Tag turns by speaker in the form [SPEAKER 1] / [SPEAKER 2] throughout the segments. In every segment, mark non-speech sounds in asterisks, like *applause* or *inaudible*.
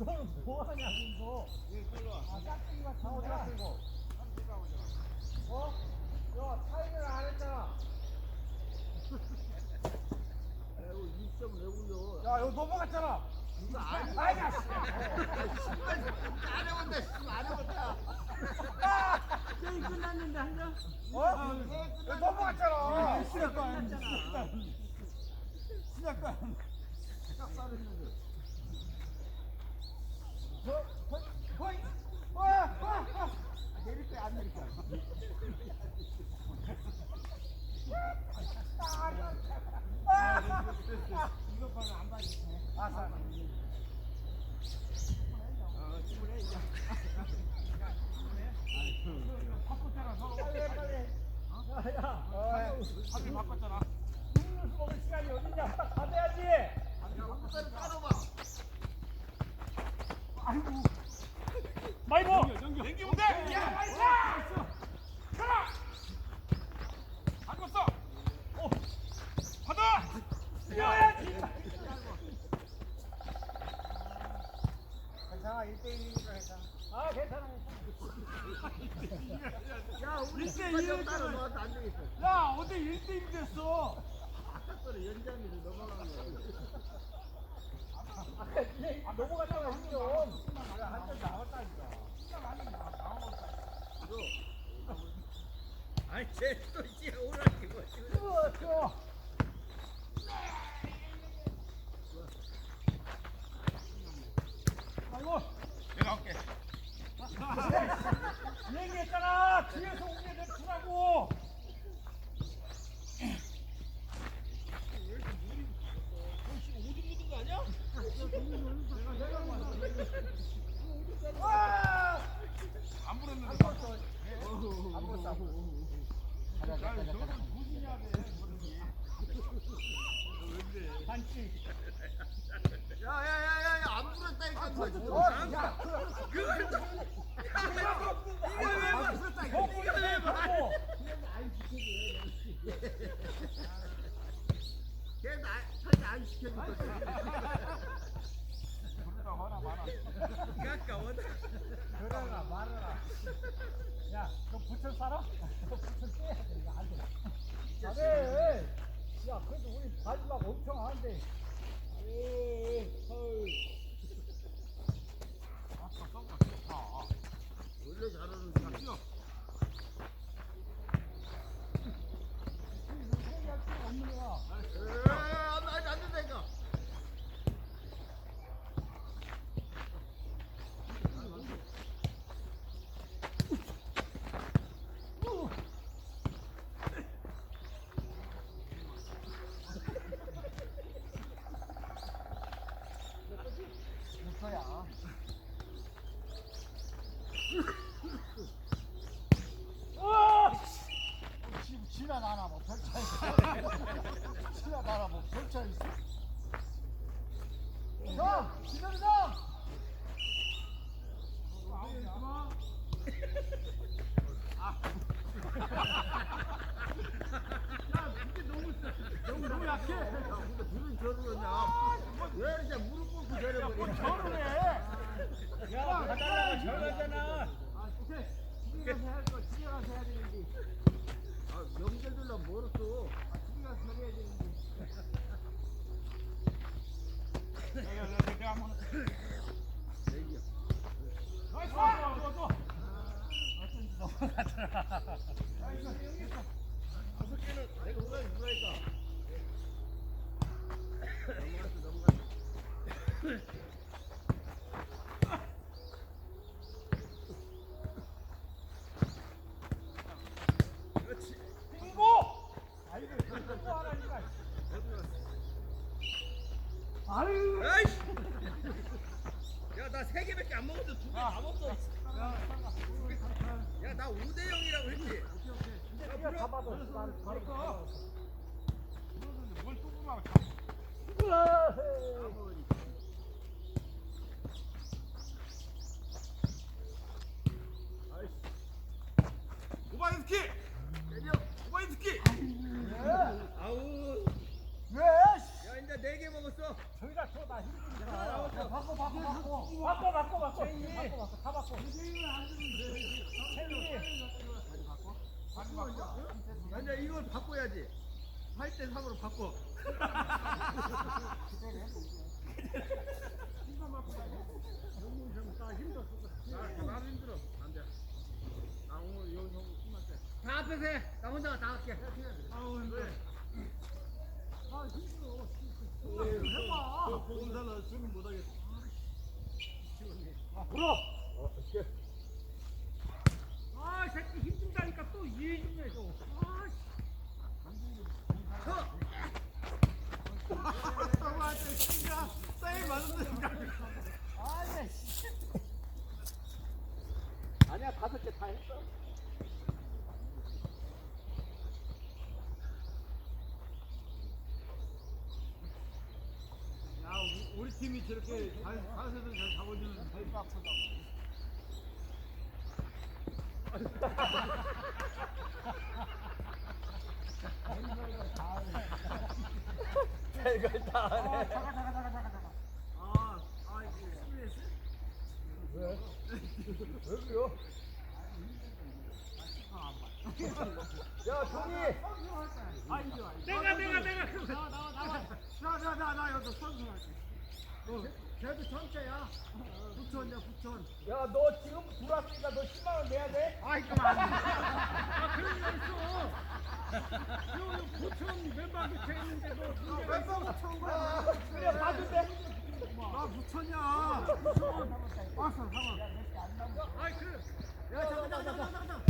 [SPEAKER 1] 너는 뭐하냐 이거? 아, 깍두기가 다 어디 갔어 이거? 어? 야, 타이밍을 안 했잖아. 야, 여기 넘어갔잖아.
[SPEAKER 2] 게임 끝났는데, 한?
[SPEAKER 1] 어? 넘어갔잖아.
[SPEAKER 2] 시작도
[SPEAKER 1] 시작도 안. 저, 거의, 거의, 와, 와, 와.
[SPEAKER 2] 내릴 거야, 안 내릴 거야? 이거 봐도 안 봐주네.
[SPEAKER 1] 아, 사.
[SPEAKER 2] 어, 충분해, 이제.
[SPEAKER 1] 바꿨잖아. 너 빨리, 빨리. 야, 야.
[SPEAKER 3] 합의 바꿨잖아.
[SPEAKER 1] 음료수 먹을 시간이 어디냐? 딱 받아야지. 아이고. 마이보.
[SPEAKER 3] 연기면 돼. 야, 나이스. 가라. 바꿨어.
[SPEAKER 1] 어,
[SPEAKER 3] 받아.
[SPEAKER 1] 뛰어야지. 괜찮아, 1대1이니까 괜찮아. 아, 괜찮아.
[SPEAKER 2] 야, 우리
[SPEAKER 1] 이때
[SPEAKER 2] 팀까지
[SPEAKER 1] 이해했잖아.
[SPEAKER 2] 따라 너한테 안 되겠어.
[SPEAKER 1] 야, 어제 1대1 됐어.
[SPEAKER 2] 아까 거는 연장으로 넘어가는 거야.
[SPEAKER 1] 아까 이제 넘어갔잖아, 한 점. 한점 나왔다니까.
[SPEAKER 2] 아니, 쟤또 이제 오라니, 뭐.
[SPEAKER 3] 내가 할게.
[SPEAKER 1] 얘기했잖아. 뒤에서 오게 내주라고. 와!
[SPEAKER 3] 안 부렸는데.
[SPEAKER 1] 안 봤어, 안 봤어.
[SPEAKER 2] 야, 야, 야, 야, 야, 안.
[SPEAKER 1] 어,
[SPEAKER 2] 뭐.
[SPEAKER 1] 야,
[SPEAKER 2] 그걸 또- 이거. 야,
[SPEAKER 1] 너 부천 살아? *laughs* 너 부천 떼야 돼. 이거 안 돼. 안 돼. 야, 그래도 우리 마지막 엄청 하는데. 에이, 헐.
[SPEAKER 3] 아까 썸가 좋다.
[SPEAKER 2] 원래 잘하는 사람.
[SPEAKER 3] 뛰어.
[SPEAKER 1] 얘기할 필요 없는 거야.
[SPEAKER 2] 에, 안, 안, 안 된다니까.
[SPEAKER 1] 와! 지금 지나가나 뭐 별차 있어. 지나가나 뭐 별차 있어. 형, 기다려 형.
[SPEAKER 2] 너무, 너무 약해. 야, 근데 무슨 저러냐. 왜 이렇게 무릎
[SPEAKER 1] 아.
[SPEAKER 2] 아, 명절들로 멀었어. 아, 집에 가서 해야 되는데.
[SPEAKER 3] 내가 내가 내가 한번.
[SPEAKER 2] 얘기야.
[SPEAKER 1] 나이스! 좋아, 좋아, 좋아. 어쩐지 넘어가더라.
[SPEAKER 2] 다섯 개는 내가 누가 누가 했다. 넘어갔어, 넘어갔어. 그렇지.
[SPEAKER 1] 빙고! 아이고, 빙고 하라니까. 아유.
[SPEAKER 2] 야, 나 세 개밖에 안 먹었어. 두개다 먹었어. 야, 나 5대 0이라고 했지.
[SPEAKER 1] 근데 네가 잡아도 나를 바로 잡아.
[SPEAKER 3] 뭘 뚜껑하고
[SPEAKER 1] 으아!
[SPEAKER 3] 오바인스키! 오바인스키!
[SPEAKER 2] 아우.
[SPEAKER 1] 왜?
[SPEAKER 2] 야, 이제 네 개 먹었어.
[SPEAKER 1] 저희가 저나
[SPEAKER 2] 야,
[SPEAKER 1] 힘드니까.
[SPEAKER 2] 나왔어.
[SPEAKER 1] 바꿔 바꿔 바꿔. 바꿔 바꿔 바꿔. 바꿔 바꿔. 다 바꿔. 체인이.
[SPEAKER 2] 야, 이제 이걸 바꿔야지. 8대 3으로 바꿔. 다 앞에서 해. 나 혼자 다 할게. 아우, 힘들어.
[SPEAKER 1] 아 힘들어.
[SPEAKER 2] 해봐. 보험 달라 주면 못하겠어.
[SPEAKER 1] 아 불어.
[SPEAKER 3] 아, 이 새끼 힘들다니까 또 이해 좀 해줘. 아,
[SPEAKER 2] 형한테 신가 사인 맞는데.
[SPEAKER 1] 아니야 씨. 아니야 다섯 개 다 했어.
[SPEAKER 2] 야, 우- 우리 팀이 저렇게 잘 자세도 잘 잡아주는
[SPEAKER 1] 아프다. 별걸 다 하네.
[SPEAKER 2] 아, 아, 이게 스트레스?
[SPEAKER 1] 왜? 왜 그래요? 야, 종이!
[SPEAKER 3] 내가, 내가, 내가. 그거.
[SPEAKER 2] 나와, 나와, 나와. 나, 나, 나, 나 여기서 선수할게. 너, 걔도 천짜야. 부천이야, 부천.
[SPEAKER 1] 야, 너 지금 들어왔으니까 너 10만 원 내야 돼?
[SPEAKER 2] 아이, 그만.
[SPEAKER 3] 아, 그런 거 있어. 요, 요, 부천 멤버 밑에 있는데도.
[SPEAKER 2] 왜 부천 거야?
[SPEAKER 1] 아, 그래, 봐준대.
[SPEAKER 2] 나 부천이야. 부천. 왔어, 잠깐.
[SPEAKER 3] 아이, 그.
[SPEAKER 2] 야, 잠깐, 잠깐, 잠깐, 잠깐.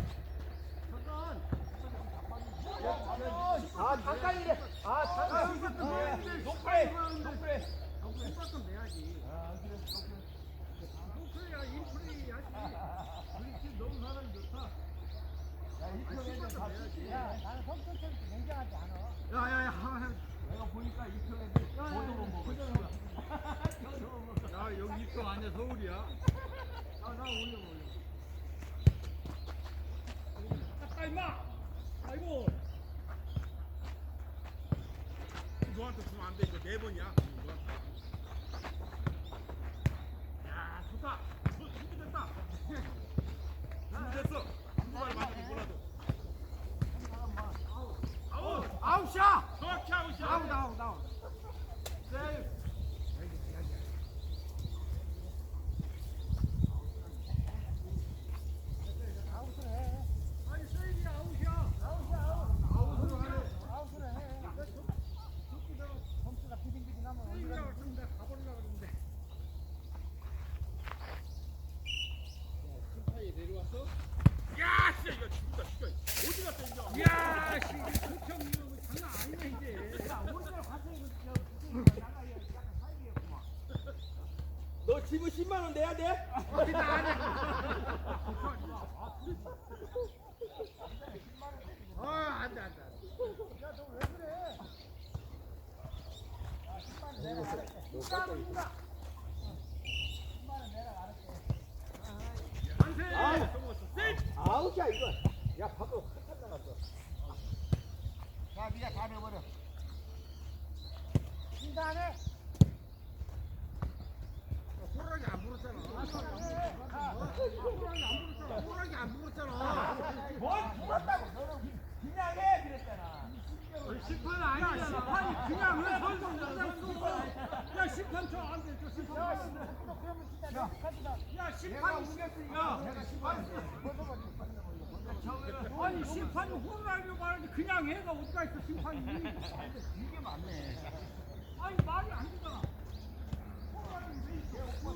[SPEAKER 2] 잠깐.
[SPEAKER 1] 아, 잠깐이래. 아,
[SPEAKER 2] 아,
[SPEAKER 1] 잠깐.
[SPEAKER 2] 뭐였는데?
[SPEAKER 1] 녹화해.
[SPEAKER 2] 녹화하는데.
[SPEAKER 1] 녹화해.
[SPEAKER 2] 똑같은 내야지.
[SPEAKER 1] 아, 그래.
[SPEAKER 3] 그래야 인플레이 하지.
[SPEAKER 2] 우리 팀 너무 사람이 좋다.
[SPEAKER 1] 야, 이편에 좀 봐주지. 야, 나는 성격적으로 냉정하지 않아.
[SPEAKER 2] 야, 야, 야, 한번 해.
[SPEAKER 1] 내가 보니까 이편에 저도 못 먹어.
[SPEAKER 2] 야, 여기 입성 아니야, 서울이야. 아, 나 올려, 올려.
[SPEAKER 3] 아까 임마. 아이고.
[SPEAKER 2] 너한테 주면 안 돼, 이거 네 번이야.
[SPEAKER 3] 너 준비됐다.
[SPEAKER 2] 준비됐어. 누가 맞을지 몰라도.
[SPEAKER 3] 아우.
[SPEAKER 2] 아웃이야!
[SPEAKER 3] 정확히 아웃이야.
[SPEAKER 2] 아웃, 아웃, 아웃. 세이브.
[SPEAKER 1] 아웃을 해.
[SPEAKER 3] 아니, 세일이 아웃이야.
[SPEAKER 1] 아웃이야, 아웃.
[SPEAKER 2] 아웃으로 하네.
[SPEAKER 1] 아웃을 해. 좋기도 점수가 비등비등하면
[SPEAKER 3] 세일이라고
[SPEAKER 1] 언제가
[SPEAKER 3] 그러는데 가버리려고 그러는데.
[SPEAKER 2] 심판이 내려왔어?
[SPEAKER 3] 야, 진짜 이거 죽는다, 진짜. 어디 갔다 이제? 야, 씨, 이게 극혐 이거 장난 아니네 이제.
[SPEAKER 1] 야, 오늘 가서 이거 저 나가 약간 사이비였구만.
[SPEAKER 2] 너 지금 10만 원 내야 돼? 아, 안 돼, 안 돼.
[SPEAKER 1] 야, 너 왜 그래? 아, 10만 내가 알았게. 10만 원인가? 10만 원 내가 알았게.
[SPEAKER 3] 만세. 성공했어. 세일.
[SPEAKER 1] 아웃이야 이거. 야 밖으로 확 나갔어.
[SPEAKER 2] 자, 니가 다 내버려.
[SPEAKER 1] 인사하네.
[SPEAKER 2] 호랑이 안 불었잖아.
[SPEAKER 1] 가.
[SPEAKER 2] 호랑이 안 불었잖아.
[SPEAKER 1] 뭘 불었다고? 너는 그냥 해 그랬잖아.
[SPEAKER 2] 심판
[SPEAKER 3] 야, 심판이 그냥 왜 선수 못했어? 야, 심판 저안 돼. 저 심판.
[SPEAKER 1] 야, 내가.
[SPEAKER 3] 야, 심판이
[SPEAKER 2] 우겼으니까.
[SPEAKER 3] 야,
[SPEAKER 1] 벗어버려.
[SPEAKER 3] 아니 심판이 호랑이로 말하지 그냥 해가 어디가 있어 심판이?
[SPEAKER 1] 이게 맞네.
[SPEAKER 3] 아니 말이 안 되잖아. 호랑이 왜 있어?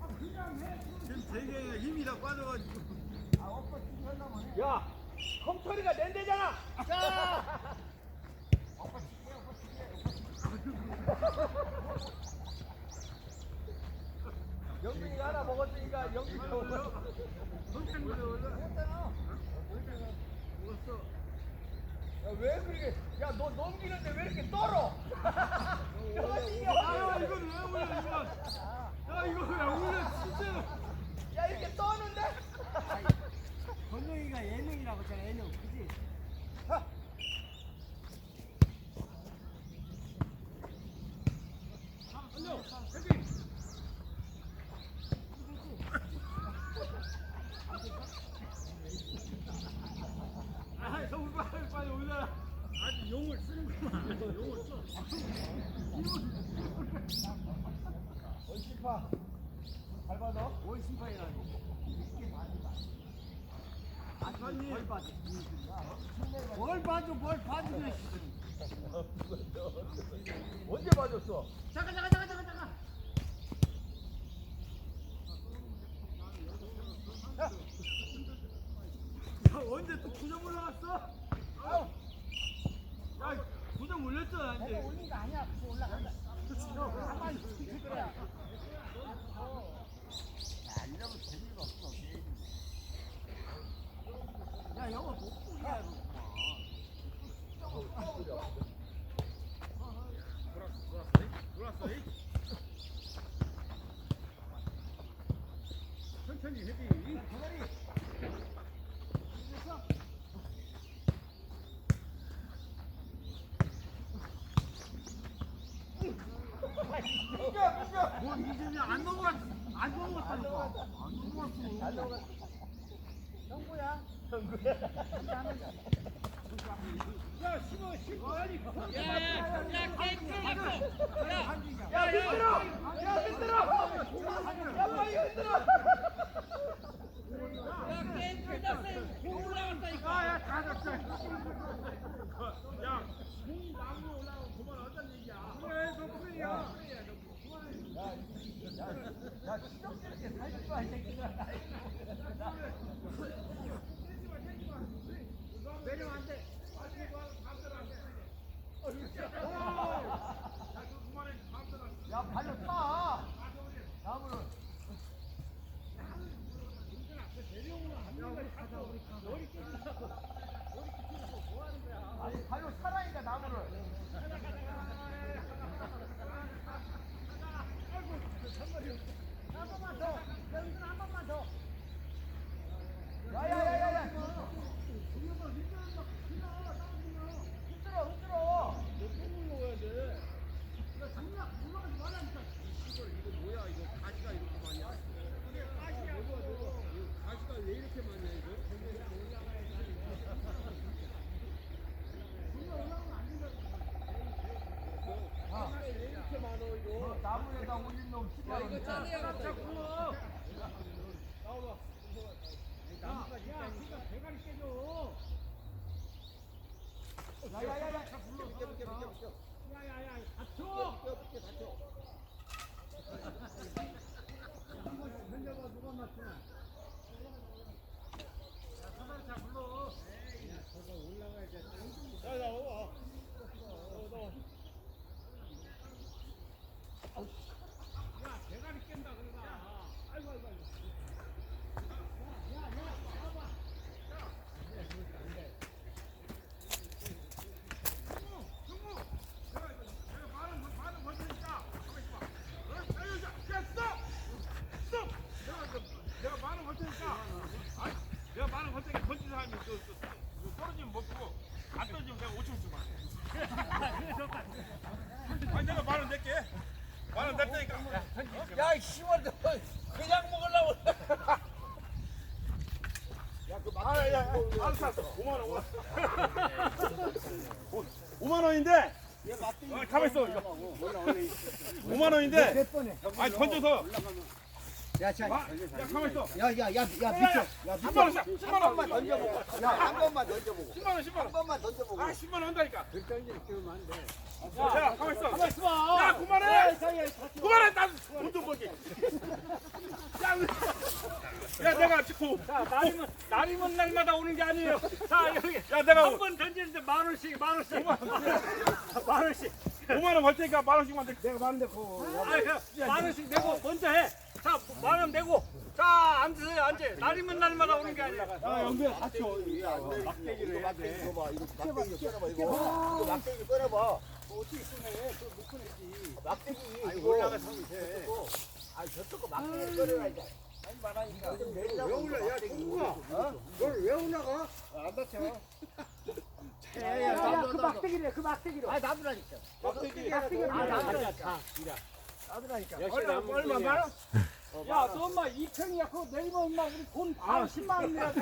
[SPEAKER 3] 아 그냥 해.
[SPEAKER 2] 지금 대경이가 힘이 다 빠져가지고.
[SPEAKER 1] 아, 지금 하려면 해.
[SPEAKER 2] 야, 컴퓨터리가 낸대잖아. 자.
[SPEAKER 1] 오빠 지금 해, 오빠 지금 해. 명기가 올라. 야, 왜 그렇게? 야, 너 넘기는데 왜 이렇게 떨어?
[SPEAKER 3] 아 이거 왜 올려 이거 야 이거 왜 올려 진짜
[SPEAKER 1] 야, 이렇게 떠는 데?
[SPEAKER 2] 건영이가 예능이라고 했잖아 예능 그지?
[SPEAKER 3] 올려 헤비 아 너무 빨리 빨리 올려 아주 용을 쓰는구만 용을 써
[SPEAKER 1] 원심파. 잘 받아.
[SPEAKER 2] 원 심판이라니 이렇게 받는다 아니 뭘 받아 뭘 봐줘? 뭘 봐주면
[SPEAKER 1] 언제 맞았어?
[SPEAKER 2] 잠깐 잠깐 잠깐 잠깐 잠깐
[SPEAKER 3] 야 언제 또 9점 올라갔어?
[SPEAKER 1] 아우.
[SPEAKER 3] 야 9점 올렸잖아 이제
[SPEAKER 1] 올린 거 아니야. 그거 올라간다. 가만히 있을 거야.
[SPEAKER 2] 야 이러면 재미가 없어 야 영어 목소리야
[SPEAKER 3] 돌았어 이 천천히 헤비 뭐 이제 안 넘어갔 안 넘어갔다니까 안 넘어갔어
[SPEAKER 1] 형구야.
[SPEAKER 3] 야 심어 심어 아니
[SPEAKER 1] 야, 흔들어! 야, 흔들어! 야, 빨리 흔들어!
[SPEAKER 3] 야야 다 잡자 야 공이 나무로 올라가면 그만 하자는 얘기야 그래 너 프리야
[SPEAKER 1] 야, 시덥게 이렇게 살지 마, 이 새끼들아.
[SPEAKER 3] 내리면 안 돼
[SPEAKER 1] 야, 발로. 아니, 발로 차라니까, 나무를. 한 번만 더. 여기서 한 번만 더. 야, 야, 야, 야, 야. good time. 만원
[SPEAKER 3] 낼 테니까.
[SPEAKER 1] 야, 이 씨발, 너 그냥 먹으려고.
[SPEAKER 3] 아 야 야, 알았어. 알았어 5만 원. 5만 5만 원인데? 아, 가만 있어 이거. 5만 원인데.
[SPEAKER 2] 몇 번에?
[SPEAKER 3] 아니 던져서
[SPEAKER 2] 야, 자,
[SPEAKER 3] 아, 야 가만 있어
[SPEAKER 2] 야, 야, 야, 야, 비켜. 야,
[SPEAKER 3] 10만 원 10만 원
[SPEAKER 2] 던져보고. 야, 한 번만 던져보고.
[SPEAKER 3] 10만 원 10만 원
[SPEAKER 2] 번만 던져보고.
[SPEAKER 3] 아 10만 원 한다니까
[SPEAKER 2] 결정적으로 끼우면 안 돼.
[SPEAKER 3] 야 가만 있어 가만 있어 야 그만해 그만해 나돈좀 벌게 야, 야 내가 지금
[SPEAKER 4] 자, 날이면, 날이면 날마다 오는 게 아니에요. 자, 여기.
[SPEAKER 3] 야 내가
[SPEAKER 4] 한 번 던지는데 만 원씩, 만 원씩. 만 원씩.
[SPEAKER 3] 5만 원 벌 테니까 만 원씩만 내 내가 만원 내고
[SPEAKER 4] 아, 야, 만 원씩 내고 먼저 해. 자, 만원 내고. 자 앉으세요 앉아 날 있는 날마다 오는 게 아니라
[SPEAKER 3] 야 영배 오.
[SPEAKER 2] 막대기를 해야 돼. 이거 봐, 이거 막대기 꺼내봐, 이거. 이거 막대기 꺼내봐.
[SPEAKER 1] 어떻게 꺼내? 그거 못 꺼내지.
[SPEAKER 2] 막대기.
[SPEAKER 1] 아니. 올라가서 하면 돼.
[SPEAKER 2] 아, 저쪽 거 막대기 꺼내라니까.
[SPEAKER 1] 아니 말하니까.
[SPEAKER 2] 좀 내리라고.
[SPEAKER 1] 올라? 야.
[SPEAKER 2] 어?
[SPEAKER 1] 널왜 올라가?
[SPEAKER 2] 안 다쳐.
[SPEAKER 1] 야야
[SPEAKER 2] 나도,
[SPEAKER 1] 그. 막대기래 그 막대기로.
[SPEAKER 2] 아, 나도라니까.
[SPEAKER 1] 막대기 막대기
[SPEAKER 2] 아,
[SPEAKER 1] 나도라니까.
[SPEAKER 2] 나도라니까.
[SPEAKER 1] 얼마 얼마 말아? 야, 너 엄마 2평이야. 그거 내리면 엄마 우리 돈반 10만 원 내야 돼.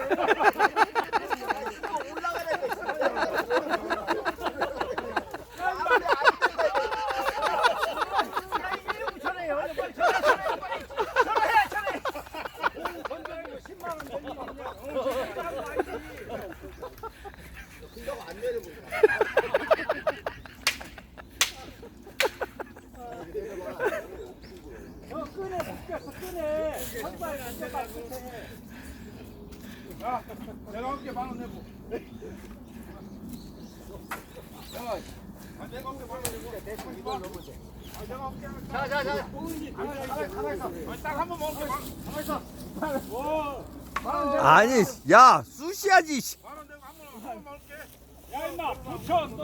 [SPEAKER 1] 어, 끄내. 묶여서 끄내. 한발 앉아봐. 끝에.
[SPEAKER 3] 야 내가 함께 만원 내고. 야, 아, 내가 함께 만원 내고. 아, 내가 함께 하는
[SPEAKER 2] 자, 자, 자.
[SPEAKER 3] 딱한 번 먹을게. 만-
[SPEAKER 5] 아니 야 쑤시야지 씨.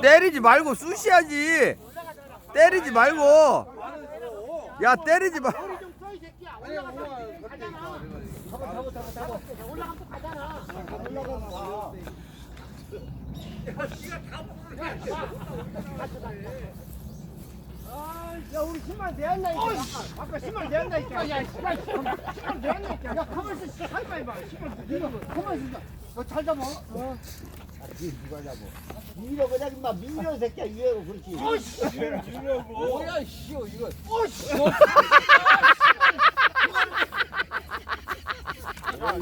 [SPEAKER 5] 때리지 말고 쑤시야지. 때리지 말고. 야 때리지 마
[SPEAKER 1] 야, 우리 10만 내야 한다니까. 아까, 아까 10만 내야 한다니까. 야, 야, 10만 내야 한다니까. 야, 가만 있어. 마, 임마. 10만 내가 가만 있어. 너잘 잡아. 어.
[SPEAKER 2] 누가 잡어? 밀어 그냥 인마 밀려 새끼야 위에로 그렇지. 뭐야 씨 이거.
[SPEAKER 4] 안